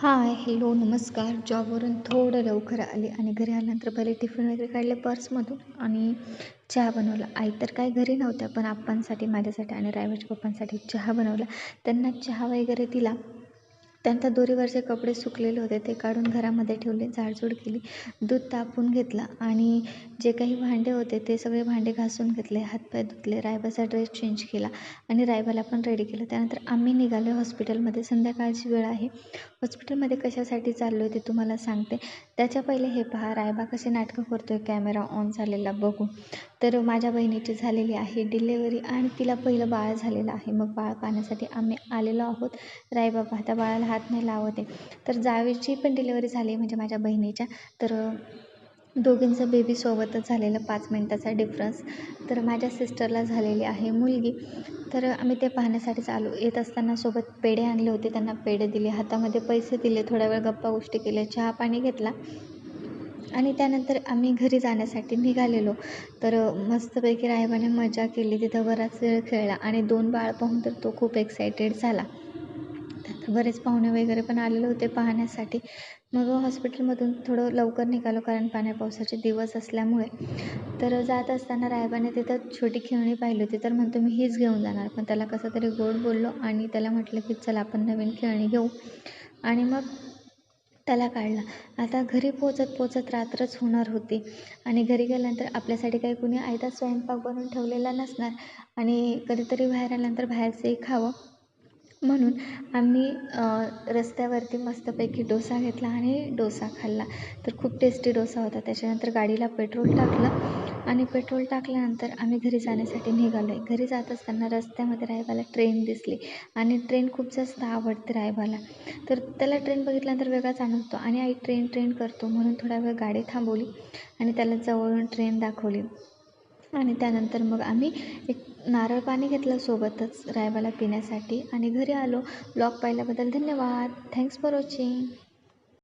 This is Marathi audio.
हाय हॅलो नमस्कार. जॉबवरून थोडं लवकर आले आणि घरी आल्यानंतर पहिले टिफिन वगैरे काढले पर्समधून आणि चहा बनवला. आई तर काय घरी नव्हत्या पण आप्पांसाठी माझ्यासाठी आणि रायबाच्या पप्पांसाठी चहा बनवला. त्यांना चहा वगैरे दिला. त्यानंतर दोरीवरचे कपडे सुकलेले होते. ते काढून घरामध्ये ठेवले झाडझूड केली दूध तापून घेतला आणि जे काही भांडे होते ते सगळे भांडे घासून घेतले हातपाय धुतले रायबाचा ड्रेस चेंज केला आणि रायबाला पण रेडी केलं. त्यानंतर आम्ही निघालो हॉस्पिटलमध्ये. संध्याकाळची वेळ आहे. हॉस्पिटलमध्ये कशासाठी चाललो आहे ते तुम्हाला सांगते. त्याच्या पहिले हे पहा रायबा कसे नाटकं करतो आहे कॅमेरा ऑन झालेला बघू. तर माझ्या बहिणीची झालेली आहे डिलेवरी आणि तिला पहिलं बाळ झालेलं आहे. मग बाळ पाहण्यासाठी आम्ही आलेलो आहोत. रायबा पाहता बाळाला हात नाही लावत आहे. तर जावेची पण डिलेवरी झाली म्हणजे माझ्या बहिणीच्या. तर दोघींचं बेबी सोबतच झालेलं पाच मिनटाचा डिफरन्स तर माझ्या सिस्टरला झालेली आहे मुलगी. तर आम्ही ते पाहण्यासाठीच आलो येत असताना सोबत पेढे आणले होते. त्यांना पेढे दिले हातामध्ये पैसे दिले थोड्या वेळ गप्पा गोष्टी केल्या चहा पाणी घेतला. आणि त्यानंतर आम्ही घरी जाण्यासाठी निघालेलो. तर मस्तपैकी रायबाने मजा केली. तिथं बराच वेळ खेळला आणि दोन बाळ पाहून तर तो खूप एक्सायटेड झाला. बरेच पाहुणे वगैरे पण आलेले होते पाहण्यासाठी. मग हॉस्पिटलमधून थोडं लवकर निघालो कारण पाण्या पावसाचे दिवस असल्यामुळे. तर जात असताना रायबाने तिथं छोटी खेळणी पाहिली होती. तर म्हणतो मी हीच घेऊन जाणार. पण त्याला कसं तरी गोड बोललो आणि त्याला म्हटलं की चला आपण नवीन खेळणी घेऊ. आणि मग त्याला काढला. आता घरी पोचत पोचत रात्रच होणार होती. आणि घरी गेल्यानंतर आपल्यासाठी काही कुणी आयता स्वयंपाक बनवून ठेवलेला नसणार. आणि कधीतरी बाहेर आल्यानंतर बाहेरचंही खावं. म्हणून आम्ही रस्त्यावरती मस्तपैकी डोसा घेतला आणि डोसा खाल्ला. तर खूप टेस्टी डोसा होता. त्याच्यानंतर गाडीला पेट्रोल टाकलं आणि पेट्रोल टाकल्यानंतर आम्ही घरी जाण्यासाठी निघालो आहे घरी जात असताना रस्त्यामध्ये रायबाला ट्रेन दिसली आणि ट्रेन खूप जास्त आवडते रायबाला तर त्याला ट्रेन बघितल्यानंतर वेगळाच आनंद होतो. आणि आई ट्रेन ट्रेन करतो म्हणून थोडा वेळ गाडी थांबवली आणि त्याला जवळून ट्रेन दाखवली. आणि त्यानंतर मग आम्ही एक नारळ पाणी घेतलं सोबतच रायबाला पिण्यासाठी. आणि घरी आलो. ब्लॉग पाहिल्याबद्दल धन्यवाद. Thanks for watching